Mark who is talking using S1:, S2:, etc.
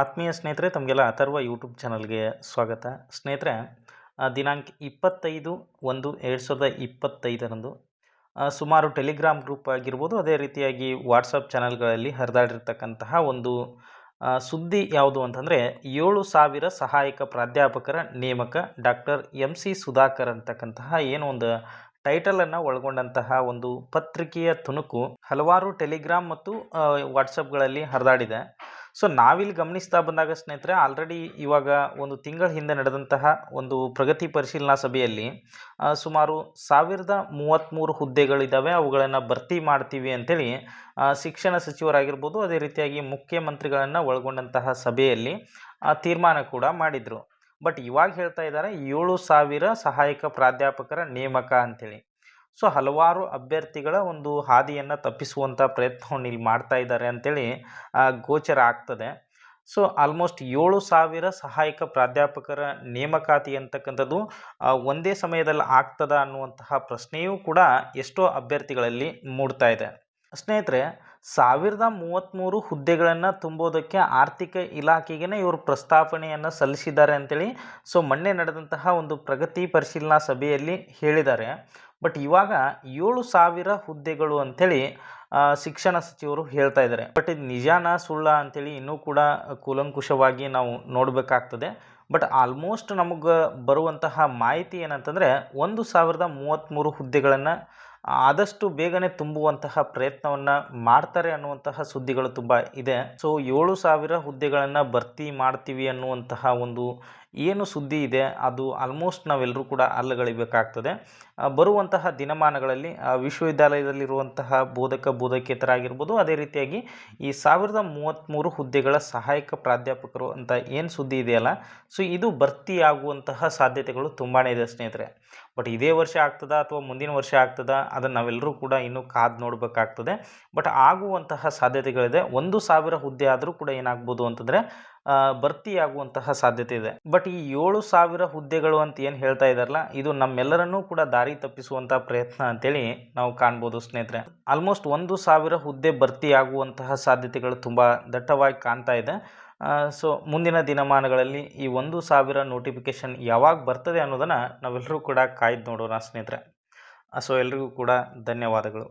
S1: ಆತ್ಮೀಯ ಸ್ನೇಹಿತರೆ, ತಮಗೆಲ್ಲ ಅಥರ್ವ ಯೂಟ್ಯೂಬ್ ಚಾನಲ್ಗೆ ಸ್ವಾಗತ. ಸ್ನೇಹಿತರೆ ದಿನಾಂಕ ಇಪ್ಪತ್ತೈದು ಒಂದು ಎರಡು ಸಾವಿರದ ಇಪ್ಪತ್ತೈದರಂದು ಸುಮಾರು ಟೆಲಿಗ್ರಾಮ್ ಗ್ರೂಪ್ ಆಗಿರ್ಬೋದು, ಅದೇ ರೀತಿಯಾಗಿ ವಾಟ್ಸಪ್ ಚಾನಲ್ಗಳಲ್ಲಿ ಹರಿದಾಡಿರ್ತಕ್ಕಂತಹ ಒಂದು ಸುದ್ದಿ ಯಾವುದು ಅಂತಂದರೆ, ಏಳು ಸಾವಿರ ಸಹಾಯಕ ಪ್ರಾಧ್ಯಾಪಕರ ನೇಮಕ ಡಾಕ್ಟರ್ ಎಂ ಸಿ ಸುಧಾಕರ್ ಅಂತಕ್ಕಂತಹ ಏನು ಒಂದು ಟೈಟಲನ್ನು ಒಳಗೊಂಡಂತಹ ಒಂದು ಪತ್ರಿಕೆಯ ತುಣುಕು ಹಲವಾರು ಟೆಲಿಗ್ರಾಮ್ ಮತ್ತು ವಾಟ್ಸಪ್ಗಳಲ್ಲಿ ಹರಿದಾಡಿದೆ. ಸೊ ನಾವಿಲ್ಲಿ ಗಮನಿಸ್ತಾ ಬಂದಾಗ ಸ್ನೇಹಿತರೆ ಆಲ್ರೆಡಿ ಇವಾಗ ಒಂದು ತಿಂಗಳ ಹಿಂದೆ ನಡೆದಂತಹ ಒಂದು ಪ್ರಗತಿ ಪರಿಶೀಲನಾ ಸಭೆಯಲ್ಲಿ ಸುಮಾರು ಸಾವಿರದ ಮೂವತ್ತ್ಮೂರು ಹುದ್ದೆಗಳಿದ್ದಾವೆ ಅವುಗಳನ್ನು ಭರ್ತಿ ಮಾಡ್ತೀವಿ ಅಂತೇಳಿ ಶಿಕ್ಷಣ ಸಚಿವರಾಗಿರ್ಬೋದು, ಅದೇ ರೀತಿಯಾಗಿ ಮುಖ್ಯಮಂತ್ರಿಗಳನ್ನು ಒಳಗೊಂಡಂತಹ ಸಭೆಯಲ್ಲಿ ತೀರ್ಮಾನ ಕೂಡ ಮಾಡಿದರು. ಬಟ್ ಇವಾಗ ಹೇಳ್ತಾ ಇದ್ದಾರೆ, ಏಳು ಸಾವಿರ ಸಹಾಯಕ ಪ್ರಾಧ್ಯಾಪಕರ ನೇಮಕ ಅಂತೇಳಿ. ಸೊ ಹಲವಾರು ಅಭ್ಯರ್ಥಿಗಳ ಒಂದು ಹಾದಿಯನ್ನು ತಪ್ಪಿಸುವಂಥ ಪ್ರಯತ್ನವನ್ನು ಇಲ್ಲಿ ಮಾಡ್ತಾ ಇದ್ದಾರೆ ಅಂತೇಳಿ ಗೋಚರ ಆಗ್ತದೆ. ಸೊ ಆಲ್ಮೋಸ್ಟ್ ಏಳು ಸಾವಿರ ಸಹಾಯಕ ಪ್ರಾಧ್ಯಾಪಕರ ನೇಮಕಾತಿ ಅಂತಕ್ಕಂಥದ್ದು ಒಂದೇ ಸಮಯದಲ್ಲಿ ಆಗ್ತದ ಅನ್ನುವಂತಹ ಪ್ರಶ್ನೆಯೂ ಕೂಡ ಎಷ್ಟೋ ಅಭ್ಯರ್ಥಿಗಳಲ್ಲಿ ಮೂಡ್ತಾ ಇದೆ. ಸ್ನೇಹಿತರೆ, ಸಾವಿರದ ಮೂವತ್ತ್ಮೂರು ಹುದ್ದೆಗಳನ್ನು ತುಂಬೋದಕ್ಕೆ ಆರ್ಥಿಕ ಇಲಾಖೆಗೆ ಇವರು ಪ್ರಸ್ತಾವನೆಯನ್ನು ಸಲ್ಲಿಸಿದ್ದಾರೆ ಅಂತೇಳಿ, ಸೊ ಮೊನ್ನೆ ನಡೆದಂತಹ ಒಂದು ಪ್ರಗತಿ ಪರಿಶೀಲನಾ ಸಭೆಯಲ್ಲಿ ಹೇಳಿದ್ದಾರೆ. ಬಟ್ ಇವಾಗ ಏಳು ಸಾವಿರ ಹುದ್ದೆಗಳು ಅಂಥೇಳಿ ಶಿಕ್ಷಣ ಸಚಿವರು ಹೇಳ್ತಾ ಇದ್ದಾರೆ. ಬಟ್ ಇದು ನಿಜಾನ ಸುಳ್ಳ ಅಂಥೇಳಿ ಇನ್ನೂ ಕೂಡ ಕೂಲಂಕುಷವಾಗಿ ನಾವು ನೋಡಬೇಕಾಗ್ತದೆ. ಬಟ್ ಆಲ್ಮೋಸ್ಟ್ ನಮಗೆ ಬರುವಂತಹ ಮಾಹಿತಿ ಏನಂತಂದರೆ, ಒಂದು ಸಾವಿರದ ಮೂವತ್ತ್ಮೂರು ಹುದ್ದೆಗಳನ್ನು ಆದಷ್ಟು ಬೇಗನೆ ತುಂಬುವಂತಹ ಪ್ರಯತ್ನವನ್ನು ಮಾಡ್ತಾರೆ ಅನ್ನುವಂತಹ ಸುದ್ದಿಗಳು ತುಂಬ ಇದೆ. ಸೊ ಏಳು ಸಾವಿರ ಹುದ್ದೆಗಳನ್ನು ಭರ್ತಿ ಮಾಡ್ತೀವಿ ಅನ್ನುವಂತಹ ಒಂದು ಏನು ಸುದ್ದಿ ಇದೆ, ಅದು ಆಲ್ಮೋಸ್ಟ್ ನಾವೆಲ್ಲರೂ ಕೂಡ ಅಲ್ಲಗಳಿಬೇಕಾಗ್ತದೆ. ಬರುವಂತಹ ದಿನಮಾನಗಳಲ್ಲಿ ವಿಶ್ವವಿದ್ಯಾಲಯದಲ್ಲಿರುವಂತಹ ಬೋಧಕ, ಬೋಧಕೇತರಾಗಿರ್ಬೋದು, ಅದೇ ರೀತಿಯಾಗಿ ಈ ಸಾವಿರದ ಮೂವತ್ತ್ಮೂರು ಹುದ್ದೆಗಳ ಸಹಾಯಕ ಪ್ರಾಧ್ಯಾಪಕರು ಅಂತ ಏನು ಸುದ್ದಿ ಇದೆಯಲ್ಲ, ಸೊ ಇದು ಭರ್ತಿ ಆಗುವಂತಹ ಸಾಧ್ಯತೆಗಳು ತುಂಬಾ ಇದೆ ಸ್ನೇಹಿತರೆ. ಬಟ್ ಇದೇ ವರ್ಷ ಆಗ್ತದಾ ಅಥವಾ ಮುಂದಿನ ವರ್ಷ ಆಗ್ತದ, ಅದನ್ನು ನಾವೆಲ್ಲರೂ ಕೂಡ ಇನ್ನೂ ಕಾದು ನೋಡಬೇಕಾಗ್ತದೆ. ಬಟ್ ಆಗುವಂತಹ ಸಾಧ್ಯತೆಗಳಿದೆ. ಒಂದು ಸಾವಿರ ಹುದ್ದೆ ಆದರೂ ಕೂಡ ಏನಾಗ್ಬೋದು ಅಂತಂದರೆ ಭರ್ತಿ ಆಗುವಂತಹ ಸಾಧ್ಯತೆ ಇದೆ. ಬಟ್ ಈ ಏಳು ಸಾವಿರ ಹುದ್ದೆಗಳು ಅಂತ ಏನು ಹೇಳ್ತಾ ಇದ್ದಾರಲ್ಲ, ಇದು ನಮ್ಮೆಲ್ಲರನ್ನೂ ಕೂಡ ದಾರಿ ತಪ್ಪಿಸುವಂತಹ ಪ್ರಯತ್ನ ಅಂತೇಳಿ ನಾವು ಕಾಣ್ಬೋದು ಸ್ನೇಹಿತರೆ. ಆಲ್ಮೋಸ್ಟ್ ಒಂದು ಸಾವಿರ ಹುದ್ದೆ ಭರ್ತಿ ಆಗುವಂತಹ ಸಾಧ್ಯತೆಗಳು ತುಂಬ ದಟ್ಟವಾಗಿ ಕಾಣ್ತಾ ಇದೆ. ಸೊ ಮುಂದಿನ ದಿನಮಾನಗಳಲ್ಲಿ ಈ ಒಂದು ಸಾವಿರ ನೋಟಿಫಿಕೇಷನ್ ಯಾವಾಗ ಬರ್ತದೆ ಅನ್ನೋದನ್ನು ನಾವೆಲ್ಲರೂ ಕೂಡ ಕಾಯ್ದು ನೋಡೋಣ ಸ್ನೇಹಿತರೆ. ಸೊ ಎಲ್ರಿಗೂ ಕೂಡ ಧನ್ಯವಾದಗಳು.